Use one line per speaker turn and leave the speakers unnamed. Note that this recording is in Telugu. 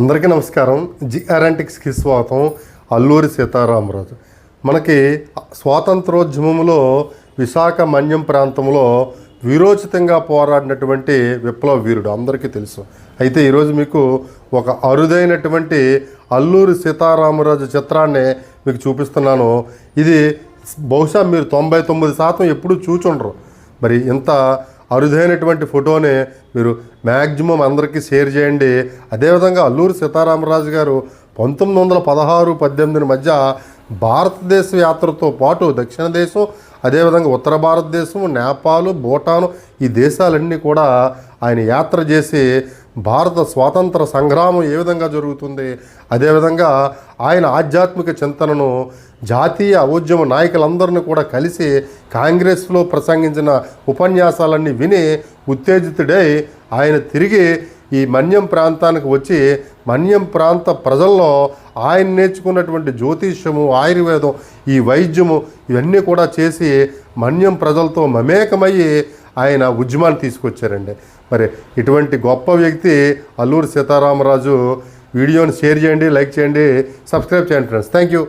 అందరికీ నమస్కారం. జిఆర్ఎంటిక్స్కి స్వాగతం. అల్లూరి సీతారామరాజు. మనకి స్వాతంత్రోద్యమంలో విశాఖ మన్యం ప్రాంతంలో వీరోచితంగా పోరాడినటువంటి విప్లవ వీరుడు అందరికీ తెలుసు. అయితే ఈరోజు మీకు ఒక అరుదైనటువంటి అల్లూరి సీతారామరాజు చిత్రాన్ని మీకు చూపిస్తున్నాను. ఇది బహుశా మీరు తొంభై తొమ్మిది శాతం ఎప్పుడూ చూచుండరు. మరి ఇంత అరుదైనటువంటి ఫోటోని మీరు మ్యాక్సిమం అందరికీ షేర్ చేయండి. అదేవిధంగా అల్లూరు సీతారామరాజు గారు పంతొమ్మిది వందల పదహారు పద్దెనిమిది మధ్య భారతదేశ యాత్రతో పాటు దక్షిణ దేశం అదేవిధంగా ఉత్తర భారతదేశం నేపాల్ భూటాను ఈ దేశాలన్నీ కూడా ఆయన యాత్ర చేసి భారత స్వాతంత్ర సంగ్రామం ఏ విధంగా జరుగుతుంది అదేవిధంగా ఆయన ఆధ్యాత్మిక చింతనను జాతీయ ఉద్యమ నాయకులందరిని కూడా కలిసి కాంగ్రెస్లో ప్రసంగించిన ఉపన్యాసాలన్నీ విని ఉత్తేజితుడై ఆయన తిరిగి ఈ మన్యం ప్రాంతానికి వచ్చి మన్యం ప్రాంత ప్రజల్లో ఆయన నేర్చుకున్నటువంటి జ్యోతిష్యము ఆయుర్వేదం ఈ వైద్యము ఇవన్నీ కూడా చేసి మన్యం ప్రజలతో మమేకమయ్యి ఆయన ఉద్యమాన్ని తీసుకొచ్చారండి. మరి ఇటువంటి గొప్ప వ్యక్తి అల్లూరి సీతారామరాజు వీడియోని షేర్ చేయండి లైక్ చేయండి సబ్స్క్రైబ్ చేయండి ఫ్రెండ్స్. Thank you